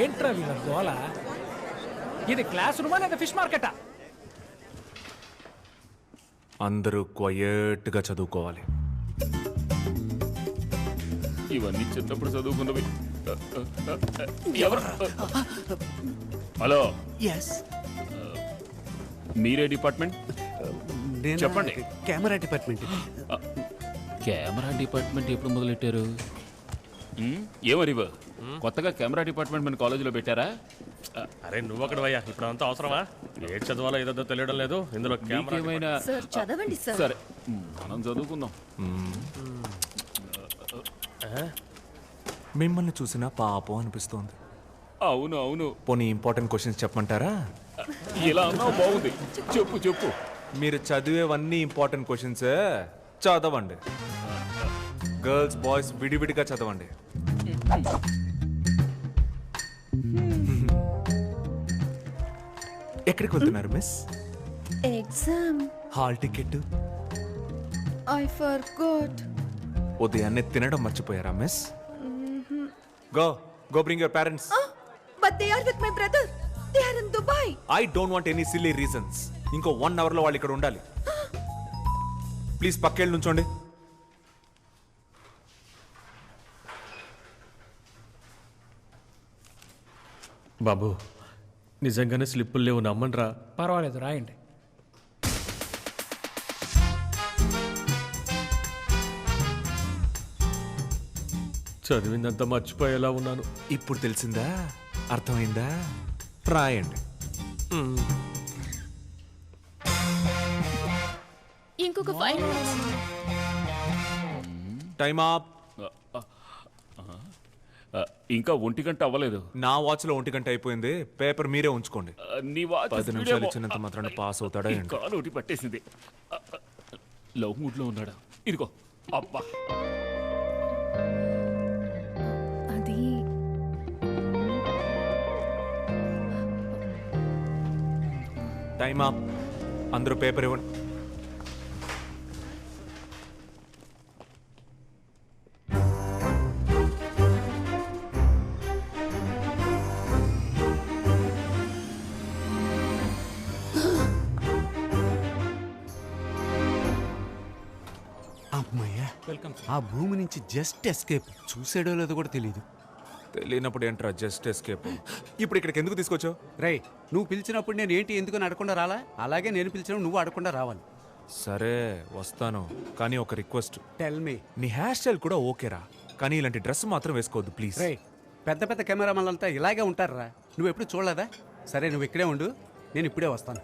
ఏంట్రా వీళ్ళ గోల? ఇది క్లాస్ రూమా లేదా ఫిష్ మార్కెటా? అందరూ క్వయట్గా చదువుకోవాలి. ఇవన్నీ చిన్నప్పుడు చదువుకున్నవి. ఎవరు? హలో. ఎస్ మీరే డిపార్ట్మెంట్? నేను చెప్పండి. Camera department. కెమెరా డిపార్ట్మెంట్ ఎప్పుడు మొదలెట్టారు? ఏమరివ? కొత్తగా కెమెరా డిపార్ట్మెంట్ మన కాలేజీలో పెట్టారా? అరే నువ్వు అక్కడ అయ్యా ఇప్పుడు అంతా అవసరమా? ఏ చదవాలో ఏదో తెలియడం లేదు. ఇందులో కెమెరా సార్ చదవండి సార్. సరే మనం చదువుకుందాం. మిమ్మల్ని చూసినా పాపం అనిపిస్తోంది. అవును అవును. పోనీ ఇంపార్టెంట్ క్వశ్చన్స్ చెప్పమంటారా? ఇలా అన్నావు బాగుంది. చెప్పు చెప్పు. మీరు చదివేవన్నీ ఇంపార్టెంట్ క్వశ్చన్స్. చదవండి. గర్ల్స్ బాయ్స్ విడివిడిగా చదవండి. ఎక్కడికి వెళ్తున్నారు miss exam hall ticket I forgot ఉదయాన్నే తినడం మర్చిపోయారా miss go go bring your parents but they are with my brother they are in Dubai I don't want any silly reasons ఇంకో one అవర్లో వాళ్ళు ఇక్కడ ఉండాలి. ప్లీజ్ పక్కెళ్ళి నుంచోండి. బాబు నిజంగానే స్లిప్పులు లేవు నమ్మండ్రా పర్వాలేదు రాయండి. చదివిందంతా మర్చిపోయేలా ఉన్నాను. ఇప్పుడు తెలిసిందా? అర్థమైందా? రాయండి. ఇంకొక ఫైవ్ మినిట్స్. టైమ్ అప్ ఆ, ఇంకా ఒంటి గంట అవ్వలేదు. నా వాచ్లో ఒంటి గంట అయిపోయింది. పేపర్ మీరే ఉంచుకోండి. ఆ, నీ వాచ్ పది నిమిషాలు. ఇచ్చినంత మాత్రాన పాస్ అవుతాడా ఈ ఏంటి? కాలు ఒకటి పట్టేసింది. ఆ, ఆ, లవ్ మూడ్లో ఉన్నాడా? ఇదిగో. అబ్బా. అది టైమ్? అప్ అందరూ పేపర్ ఇవ్వండి. భూమి నుంచి జస్ట్ ఎస్కేప్. చూసాడో లేదో కూడా తెలియదు తెలియనప్పుడు ఏంట్రా జస్ట్ ఎస్కేప్? ఇప్పుడు ఇక్కడికి ఎందుకు తీసుకొచ్చావు? రై నువ్వు పిలిచినప్పుడు నేను ఏంటి ఎందుకు అడగకుండా రాలా? అలాగే నేను పిలిచినప్పుడు నువ్వు అడగకుండా రావాలి. సరే వస్తాను. కానీ ఒక రిక్వెస్ట్. టెల్ మీ నీ హెయిర్ స్టైల్ కూడా ఓకేరా. కానీ ఇలాంటి డ్రెస్ మాత్రం వేసుకోవద్దు ప్లీజ్ రే పెద్ద పెద్ద కెమెరామెన్లంతా ఇలాగే ఉంటారా నువ్వు ఎప్పుడు చూడలేదా? సరే నువ్వు ఇక్కడే ఉండు. నేను ఇప్పుడే వస్తాను.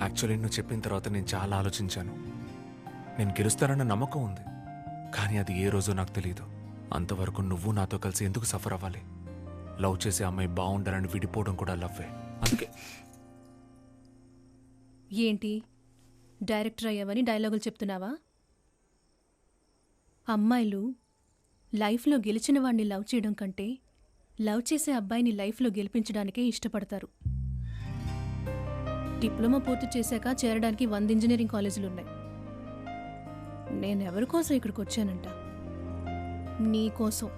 యాక్చువల్లీ నువ్వు చెప్పిన తర్వాత నేను చాలా ఆలోచించాను. నేను గెలుస్తానన్న నమ్మకం ఉంది. కానీ అది ఏ రోజో నాకు తెలియదు అంతవరకు నువ్వు నాతో కలిసి ఎందుకు సఫర్ అవ్వాలి? లవ్ చేసే అమ్మాయి బాగుండాలని విడిపోవడం కూడా లవ్వే. అందుకే ఏంటి? డైరెక్టర్ అయ్యావని డైలాగులు చెప్తున్నావా? అమ్మాయిలు లైఫ్లో గెలిచిన వాడిని లవ్ చేయడం కంటే లవ్ చేసే అబ్బాయిని లైఫ్లో గెలిపించడానికే ఇష్టపడతారు. డిప్లొమా పూర్తి చేశాక చేరడానికి వంద ఇంజనీరింగ్ కాలేజీలు ఉన్నాయి. నేను ఎవరి కోసం ఇక్కడికి వచ్చానంట? నీ కోసం.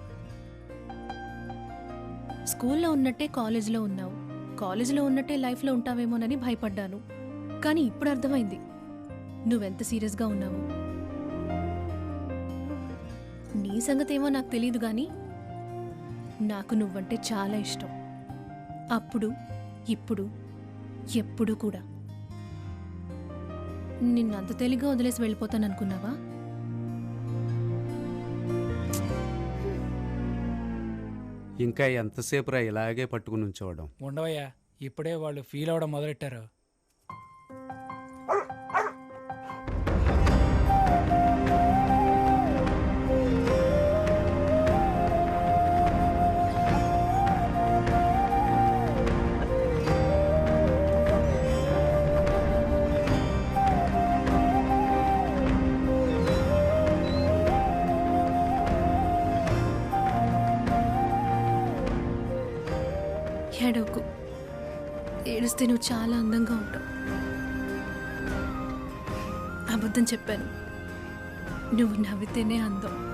స్కూల్లో ఉన్నట్టే కాలేజీలో ఉన్నావు. కాలేజీలో ఉన్నట్టే లైఫ్లో ఉంటావేమోనని భయపడ్డాను. కానీ ఇప్పుడు అర్థమైంది. నువ్వెంత సీరియస్గా ఉన్నావు? నీ సంగతేమో నాకు తెలియదు కానీ నాకు నువ్వంటే చాలా ఇష్టం. అప్పుడు ఇప్పుడు ఎప్పుడు కూడా. నిన్నంత తేలిగ్గా వదిలేసి వెళ్ళిపోతాననుకున్నావా? ఇంకా ఎంతసేపు రా ఇలాగే పట్టుకుని ఉంచోవడం? ఉండవయ్యా ఇప్పుడే వాళ్ళు ఫీల్ అవ్వడం మొదలెట్టారు. ఏడవకు ఏడిస్తే నువ్వు చాలా అందంగా ఉంటావు. అబద్ధం చెప్పాను. నువ్వు నవ్వితేనే అందం.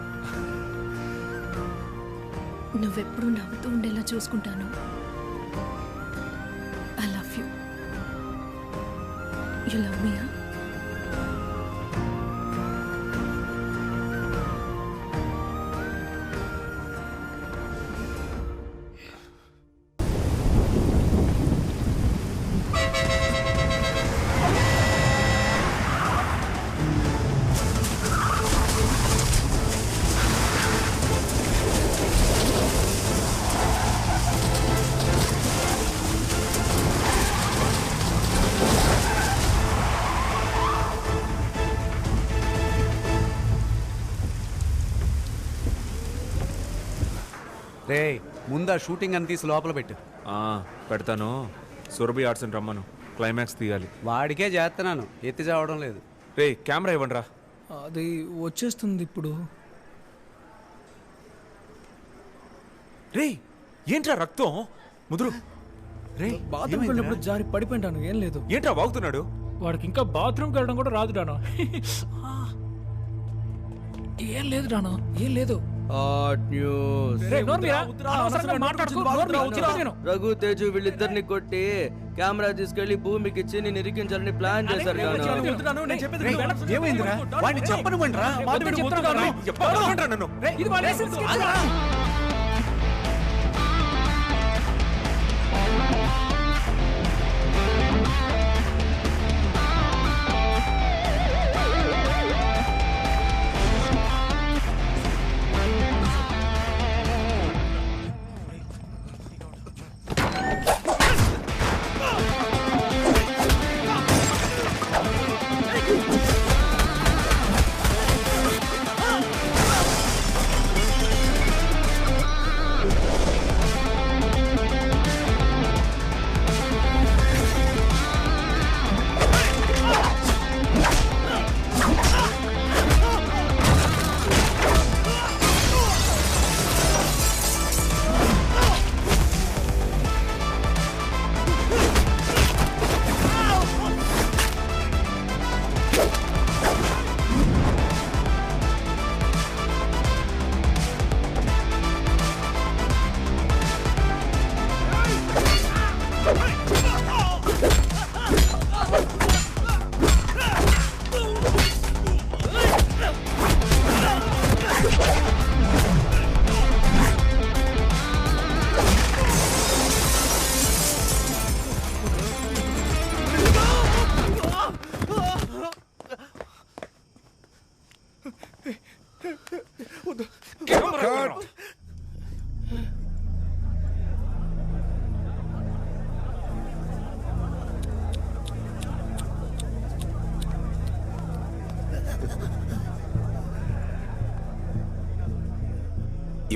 నువ్వెప్పుడు నవ్వుతూ ఉండేలా చూసుకుంటాను. I love you you love మీయా రే ముందా షూటింగ్ అని తీసి లోపల పెట్టు. ఆ, పెడతాను. సురభి ఆర్ట్స్ అని రమ్మను. క్లైమాక్స్ తీయాలి. వాడికే చేస్తున్నాను. ఎత్తి చావడం లేదు. రే కెమెరా ఇవ్వండి రా అది వచ్చేస్తుంది ఇప్పుడు. రే ఏంట్రా రక్తం? ముదురు. రే వెళ్ళినప్పుడు జారి పడిపోయింటాను ఏం లేదు. ఏంట్రా వాగుతున్నాడు? వాడికి ఇంకా బాత్రూమ్కి వెళ్ళడం కూడా రాదు డాను. ఏం లేదు డాను ఏం లేదు. నోరు రఘు తేజు వీళ్ళిద్దరిని కొట్టి కెమెరా తీసుకెళ్ళి భూమికి ఇచ్చి నేను ఇరికించాలని ప్లాన్ చేశారు గాను. ఏమైందిరా? వాడిని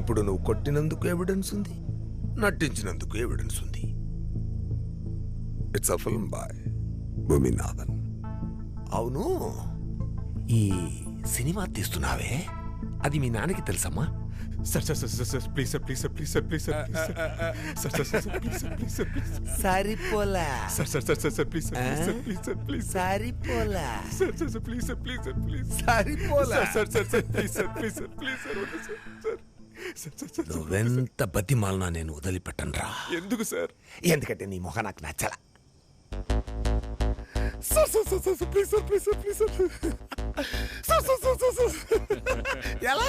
ఇప్పుడు నువ్వు కొట్టినందుకు ఎవిడెన్స్ ఉంది నటించినందుకు ఎవిడెన్స్ ఉంది it's a film boy Bhuminathan అవును ఈ సినిమా తీస్తున్నావే అది మీ నాన్నకి తెలుసమ్మా sir sir sir sir please sir please sir please sir please sir please sir sir sir please sir please sir please సరిపోలా sir sir sir sir please sir please sir please సరిపోలా sir sir sir please sir please sir please సరిపోలా sir sir sir please sir please sir please sir వద్దు sir sir sir sir sir నువ్వెంత బతిమాలనా నేను వదిలిపెట్టను రా ఎందుకు sir ఎందుకంటే నీ మొహ నాకు నచ్చల sir sir sir sir please sir please sir please sir sir sir sir sir sir ఎలా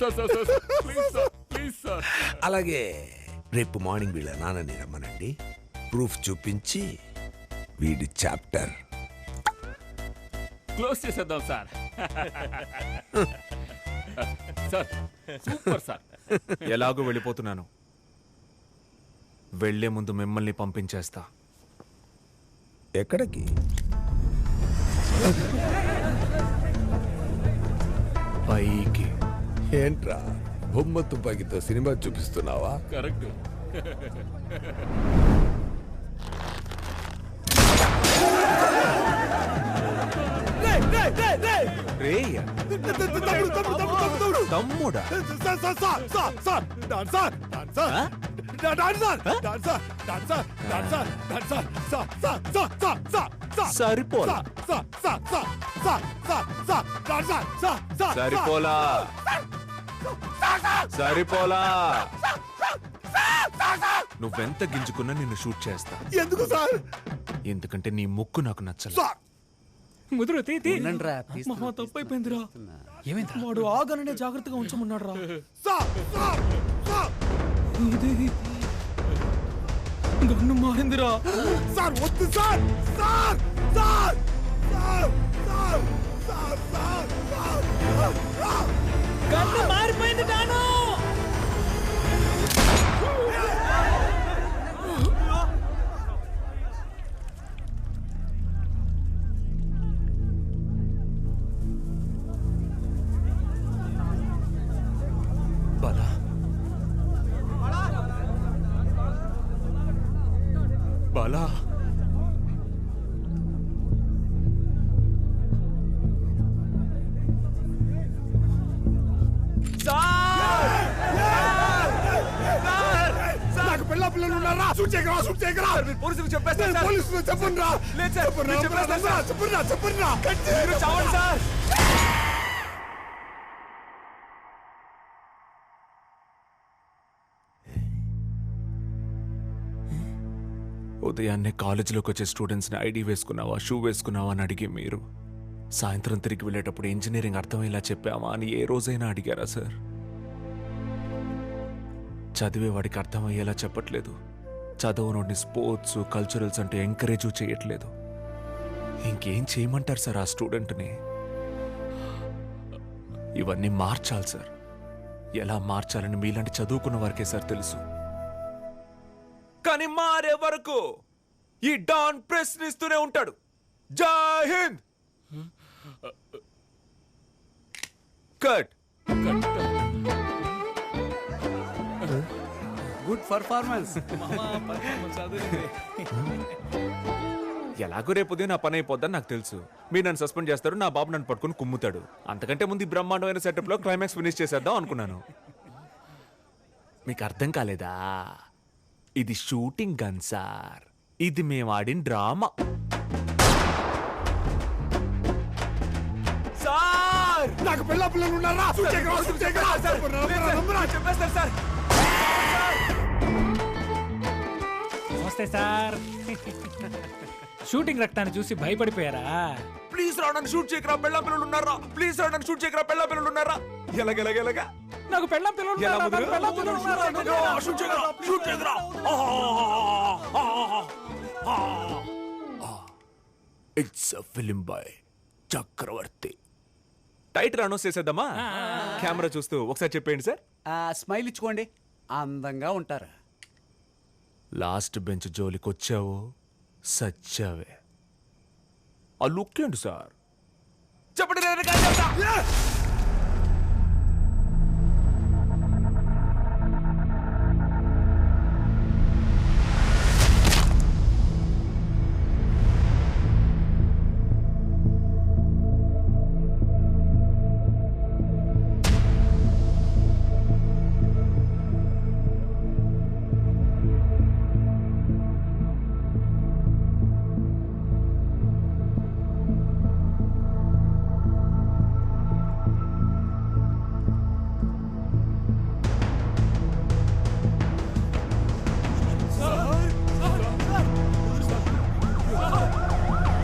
sir sir sir please sir please sir అలాగే రేపు మార్నింగ్ వీళ్ళ నాన్నని రమ్మనండి ప్రూఫ్ చూపించి వీడి చాప్టర్ క్లోజ్ చేసేద్దాం సార్ సార్ సూపర్ సార్. ఎలాగో వెళ్ళిపోతున్నాను. వెళ్ళే ముందు మిమ్మల్ని పంపించేస్తా. ఎక్కడికి? పైకి. ఏంట్రా? బొమ్మ తుపాకీతో సినిమా చూపిస్తున్నావా? కరెక్ట్. పేయ తమ్ముడా. సరిపోలా. సరిపోలా. సరిపోలా. నువ్వెంత గింజుకున్నా నిన్ను షూట్ చేస్తా. ఎందుకు సార్? ఎందుకంటే నీ ముక్కు నాకు నచ్చలేదు ముదురు తీ తీ. ఉండండిరా, మహా తీస్తున్నా, తప్పైపోయిందిరా. ఏమైంది వాడు ఆగననే జాగ్రత్తగా ఉంచమన్నాడు రా ఇది గన్ను మారిందిరా. సార్ వద్దు sir sir sir sir sir sir sir sir sir. Gun మారిపోయింది డాను. పిల్ల పిల్లలు ఉన్నారా? షూట్ చేయకరా షూట్ చేయకరా. పోలీసులు చెప్పేస్తారు పోలీసులు చెప్పండి రా. లేదు సార్, చెప్పండి. చెప్పండి చెప్పండి రా చావండి సార్. ఉదయాన్నే కాలేజీలోకి వచ్చే స్టూడెంట్స్ని ఐడి వేసుకున్నావా షూ వేసుకున్నావా అని అడిగి మీరు. సాయంత్రం తిరిగి వెళ్ళేటప్పుడు ఇంజనీరింగ్ అర్థమయ్యేలా చెప్పావా అని ఏ రోజైనా అడిగారా సార్? చదివే వాడికి అర్థమయ్యేలా చెప్పట్లేదు. చదవనోడిని స్పోర్ట్స్ కల్చరల్స్ అంటే ఎంకరేజ్ చేయట్లేదు. ఇంకేం చేయమంటారు సార్ ఆ స్టూడెంట్ని? ఇవన్నీ మార్చాలి సార్. ఎలా మార్చాలని మీలాంటి చదువుకున్న వారికే సార్ తెలుసు. మారే వరకు ఈ డాన్ ప్రశ్నిస్తూనే ఉంటాడు. జై హింద్. కట్. గుడ్ పర్ఫార్మెన్స్ ఎలాగో రేపు ఉదయం నా పని అయిపోద్దని నాకు తెలుసు. మీరు నన్ను సస్పెండ్ చేస్తారు నా బాబు నన్ను పట్టుకుని కుమ్ముతాడు. అంతకంటే ముందు ఈ బ్రహ్మాండమైన సెటప్లో క్లైమాక్స్ ఫినిష్ చేసేద్దాం అనుకున్నాను. మీకు అర్థం కాలేదా? ఇది షూటింగ్ గన్ సార్. ఇది మేము ఆడిన డ్రామా. సార్! నాకు పిల్ల పిల్లలు ఉన్నారా. చెప్పేస్తారు సార్. నమస్తే సార్. షూటింగ్ రక్తాన్ని చూసి భయపడిపోయారా? ప్లీజ్ రా నన్ను షూట్ చేయకరా పెళ్ళ పిల్లలు ఉన్నారా? ప్లీజ్ రా నన్ను షూట్ చేయకరా పెళ్ళ పిల్లలు ఉన్నారా? ఎలాగ ఎలాగ ఎలాగా? నాకు పెళ్ళం పిల్లలు ఎలా ఉన్నారా? ముదురు? నాకు పెళ్ళాం పిల్లలు ఉన్నారా? ఆ, షూట్ చేయకరా shoot చేయకరా it's a film boy Chakravarthi. Title announce చేసేద్దామా? కెమెరా చూస్తూ ఒకసారి చెప్పేయండి సార్ స్మైల్ ఇచ్చుకోండి. అందంగా ఉంటారు. లాస్ట్ బెంచ్ జోలికి వచ్చావు సచ్చావే. ఆ లుక్ ఏంటి సార్ చెప్పండి.